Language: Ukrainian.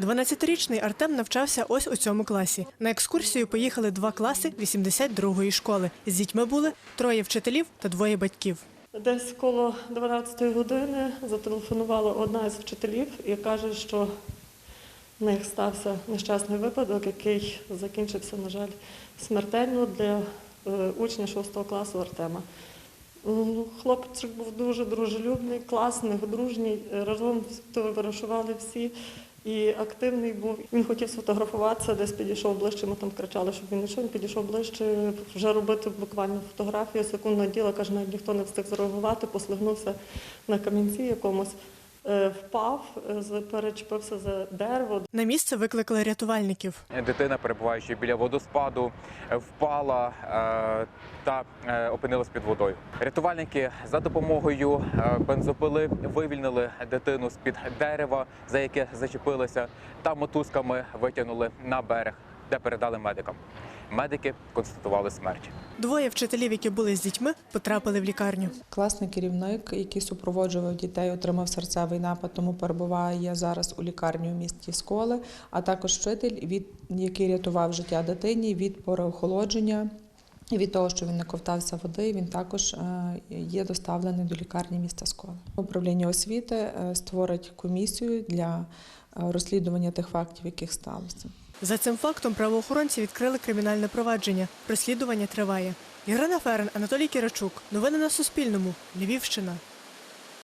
12-річний Артем навчався ось у цьому класі. На екскурсію поїхали два класи 82-ї школи. З дітьми були троє вчителів та двоє батьків. Десь коло 12-ї години зателефонувала одна з вчителів і каже, що в них стався нещасний випадок, який закінчився, на жаль, смертельно для е, учня 6 класу Артема. Ну, Хлопчик був дуже дружелюбний, класний, дружній. Разом вирушували всі. І активний був. Він хотів сфотографуватися, десь підійшов ближче. Ми там кричали, щоб він йшов. Він підійшов ближче, вже робити буквально фотографію. секундне діла, каже, навіть ніхто не встиг зреагувати, послигнувся на камінці якомусь, впав, е, з- перечепився за дерево. На місце викликали рятувальників. Дитина, перебуваючи біля водоспаду, е, впала е, та е, опинилась під водою. Рятувальники за допомогою е, бензопили вивільнили дитину з під дерева, за яке зачепилися, та мотузками витягнули на берег, де передали медикам. Медики констатували смерть. Двоє вчителів, які були з дітьми, потрапили в лікарню. Класний керівник, який супроводжував дітей, отримав серцевий напад, тому перебуває зараз у лікарні у місті Сколи, а також вчитель, від, який рятував життя дитині від переохолодження. І від того, що він не ковтався води, він також е, є доставлений до лікарні міста Сколи. Управління освіти е, створить комісію для е, розслідування тих фактів, яких сталося. За цим фактом правоохоронці відкрили кримінальне провадження. Розслідування триває. Ірина Ферен, Анатолій Кірачук. Новини на Суспільному. Львівщина.